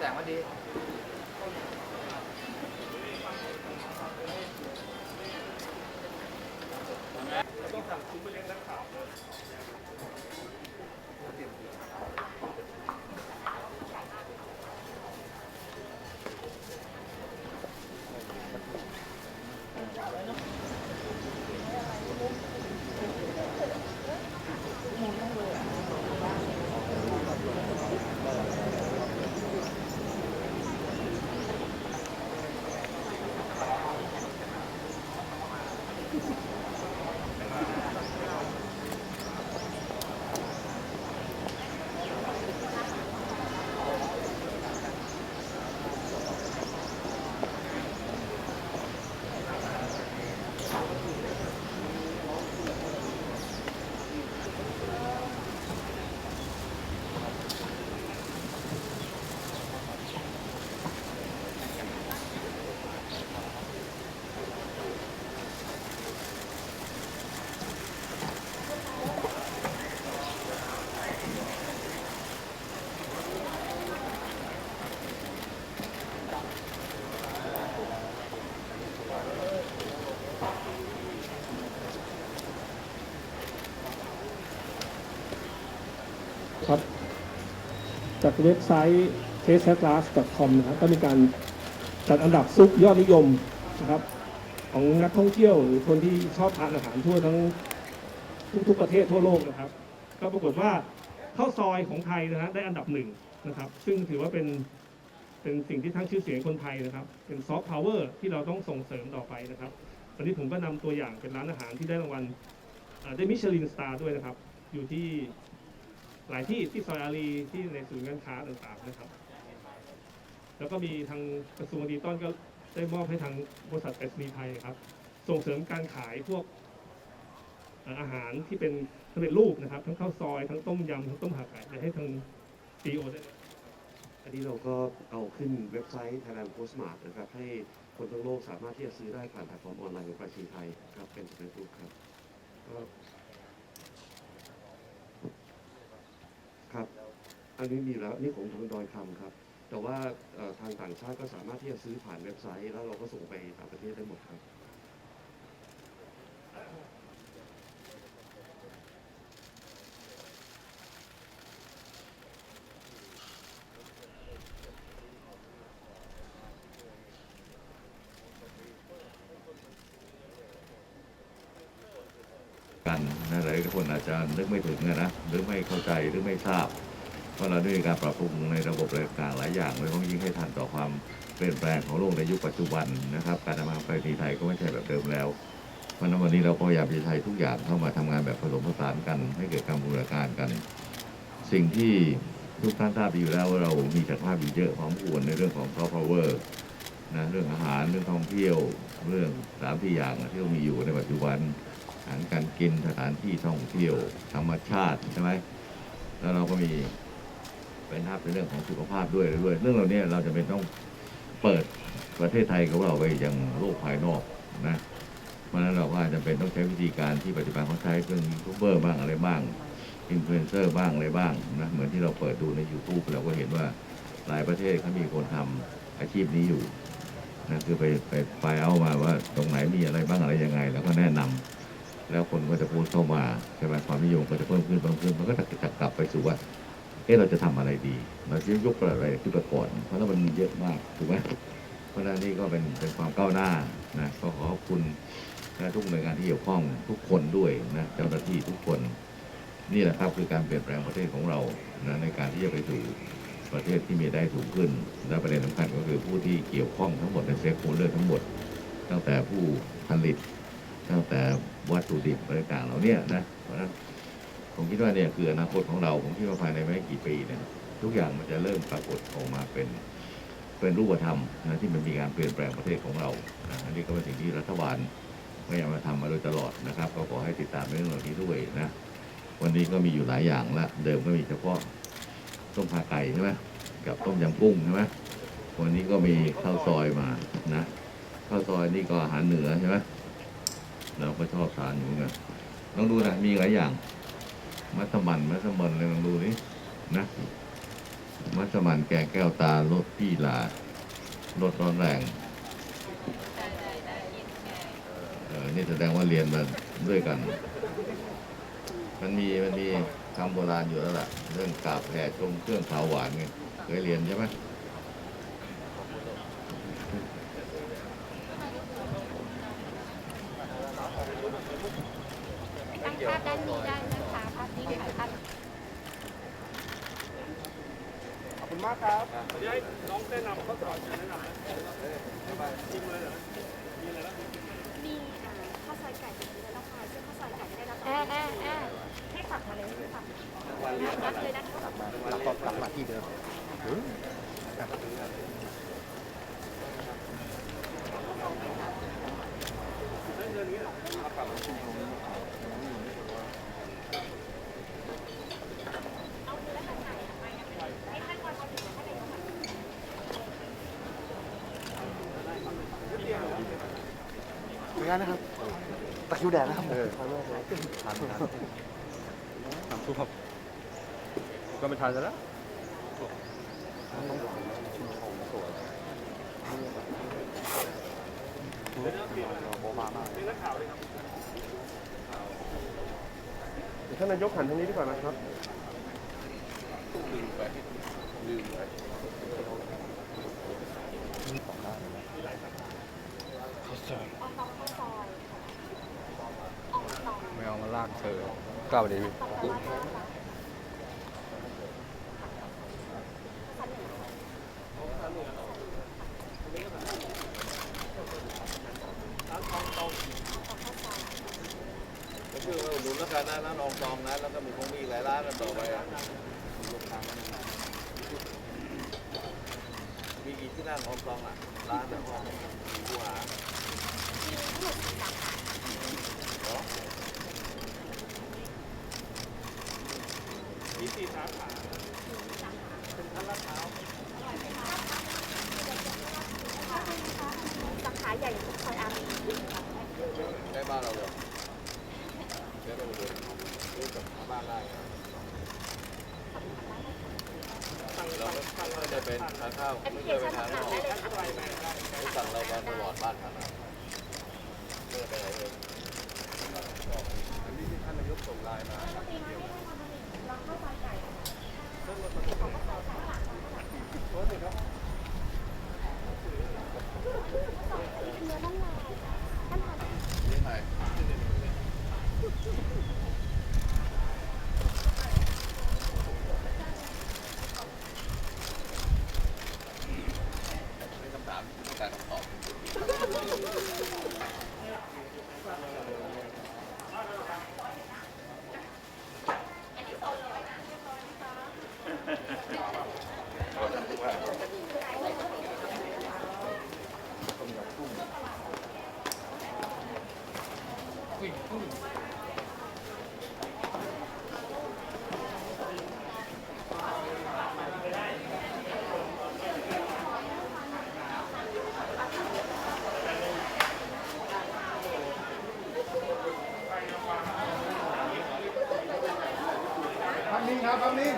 แสงว่าดี ครับ จากเว็บไซต์ t a s t c l a s s c o m นะครับก็มีการจัดอันดับซุปยอดนิยมนะครับ ของนักท่องเที่ยวหรือคนที่ชอบทานอาหารทั่วทั้งทุกๆประเทศทั่วโลกนะครับ ก็ปรากฏว่าข้าวซอยของไทยนะฮะได้อันดับหนึ่งนะครับ ซึ่งถือว่าเป็นเป็นสิ่งที่ทั้งชื่อเสียงคนไทยนะครับ เป็นซอฟต์พาวเวอร์ที่เราต้องส่งเสริมต่อไปนะครับวันนี้ผมก็นำตัวอย่างเป็นร้านอาหารที่ได้รางวัลได้มิชลินสตาร์ด้วยนะครับ อยู่ที่ หลายที่ที่ซอยอารีที่ในศูนย์การค้าต่างๆนะครับ แล้วก็มีทางกระทรวงดิจิตอลก็ได้มอบให้ทางบริษัทเอสมีไทยครับ ส่งเสริมการขายพวกอาหารที่เป็นสำเร็จรูปนะครับ ทั้งข้าวซอยทั้งต้มยำทั้งต้มผักไก่เดี๋ยวให้ทางซีโอได้อันนี้เราก็เอาขึ้นเว็บไซต์ Thailand Postmart นะครับ ให้คนทั้งโลกสามารถที่จะซื้อได้ผ่านแพลตฟอร์มออนไลน์ของปราชีไทยครับเป็นสำเร็จรูปครับก็ครับ อันนี้มีแล้วนี่ของทางดอยคำครับ แต่ว่าทางต่างชาติก็สามารถที่จะซื้อผ่านเว็บไซต์ แล้วเราก็ส่งไปต่างประเทศได้หมดครับกันนะหลายคนอาจจะนึกไม่ถึงนะหรือไม่เข้าใจหรือไม่ทราบ ว่าเราด้มีการปรับปรุงในระบบอะไรต่างหลายอย่างโดยเฉพาะยิ่งให้ทันต่อความเปลี่ยนแปลงของโลกในยุคปัจจุบันนะครับ การทำงานไปรษณีย์ไทยก็ไม่ใช่แบบเดิมแล้วเพราะนั้นวันนี้เราก็พยายามจะใช้ทุกอย่างเข้ามาทำงานแบบผสมผสานกัน ให้เกิดการบูรณาการกัน สิ่งที่ทุกท่านทราบดีอยู่แล้วว่าเรามีศักยภาพอยู่เยอะพร้อมควรในเรื่องของ soft power นะเรื่องอาหารเรื่องท่องเที่ยวเรื่องสามที่อย่างที่เรามีอยู่ในปัจจุบันอาหารการกินสถานที่ท่องเที่ยวธรรมชาติใช่ไหมแล้วเราก็มี เป็นทับในเรื่องของสุขภาพด้วยด้วย เรื่องเหล่านี้เราจะเป็นต้องเปิดประเทศไทยของเราไปยังโลกภายนอกนะเพราะฉะนั้นเราก็อาจจะเป็นต้องใช้วิธีการที่ปัจจุบันเขาใช้เครื่องยูทูบเบอร์บ้างอะไรบ้างอินฟลูเอนเซอร์บ้างอะไรบ้างนะเหมือนที่เราเปิดดูใน YouTube เราก็เห็นว่าหลายประเทศเขามีคนทำอาชีพนี้อยู่นะคือไปไปไปเอามาว่าตรงไหนมีอะไรบ้างอะไรยังไง แล้วก็แนะนำแล้วคนก็จะพูดเข้ามาใช่ไหมความนิยมก็จะเพิ่มขึ้นเพิ่มขึ้นมันก็จะกลับไปสู่ว่า อ๊ะเราจะทำอะไรดี เราจะยกอะไรขึ้นมาก่อน เพราะว่ามันมีเยอะมากถูกไหมเพราะฉะนั้นนี่ก็เป็นเป็นความก้าวหน้านะก็ขอขอบคุณนะทุกหน่วยงานที่เกี่ยวข้องทุกคนด้วยนะเจ้าหน้าที่ทุกคนนี่แหละครับคือการเปลี่ยนแปลงประเทศของเรานะในการที่จะไปสู่ประเทศที่มีได้สูงขึ้น และประเด็นสำคัญก็คือผู้ที่เกี่ยวข้องทั้งหมดในเซฟโคเลอร์ทั้งหมด ตั้งแต่ผู้ผลิต ตั้งแต่วัตถุดิบอะไรต่างเหล่าเนี้นะเพราะฉะนั้น ผมคิดว่าเนี่ยคืออนาคตของเรา ผมคิดว่าภายในไม่กี่ปีเนี่ยทุกอย่างมันจะเริ่มปรากฏออกมาเป็นเป็นรูปธรรมนะที่มันมีการเปลี่ยนแปลงประเทศของเรานะอันนี้ก็เป็นสิ่งที่รัฐบาลพยายามมาทำมาโดยตลอดนะครับ ก็ขอให้ติดตามเรื่องเหล่านี้ด้วยนะ วันนี้ก็มีอยู่หลายอย่างละ เดิมก็มีเฉพาะต้มผักไก่ใช่ไหมกับต้มยำกุ้งใช่ไหมวันนี้ก็มีข้าวซอยมานะข้าวซอยนี่ก็อาหารเหนือใช่ไหมเราก็ชอบทานอยู่เหมือนกันลองดูนะมีหลายอย่าง มัสมันมัสมันอะไรลองดูนี่นะมัสมันแก่แก้วตาลดพี่ลาลดร้อนแรงเออนี่แสดงว่าเรียนมาด้วยกัน มันมีมันมีคำโบราณอยู่แล้วล่ะ เรื่องกาบแผ่ชมเครื่องขาวหวานไงเคยเรียนใช่ไหม ตั้งภาพด้านนี้ได้นะคะภาพนี้ถ่ายภาพ ขอบคุณมากครับมีอ่าข้าวซอยไก่แบบนี้แล้วค่ะซึ่งข้าวซอยไก่ได้รับแอร์แอร์แอร์ให้ตักมาเลยให้ตักรับเลยนะคะกลับมาแล้วก็กลับมาที่เดิม งั้นนะครับตะคริวแดดนะครับเออทานเลยทานทานน้ำซุปครับก็ไม่ทานซะแล้วท่านนายกหันทางนี้ดีกว่านะครับไม่ เอามาลากเธอก้าวไปดิก็คือว่าหนุนแล้วกันนะร้านรองจองนะแล้วก็มีคงมีหลายร้านกันต่อไปอะมีกี่ที่นั่งรองจองอะร้านนะห้องมีผู้หามีสี่สาขา สาขาใหญ่ซอยอารี ใกล้บ้านเราเลยเดี๋ยวไปอุดหนุนซื้อกลับมาบ้านได้นะเราไม่ได้เป็น ทานข้าวแอปพไม่ลิเคเคยไปชันทานต่าข้างวๆได้เลยค่ะรู้สั่งเรามาตลอดบ้านทานอะไม่ได้ไปไหนเลยอันนี้ที่ท่านนายกส่งไลน์มา นี่ไงเป็นคำถาที่ต้องการคำตอบภาพนิ่ง ครับความนิ่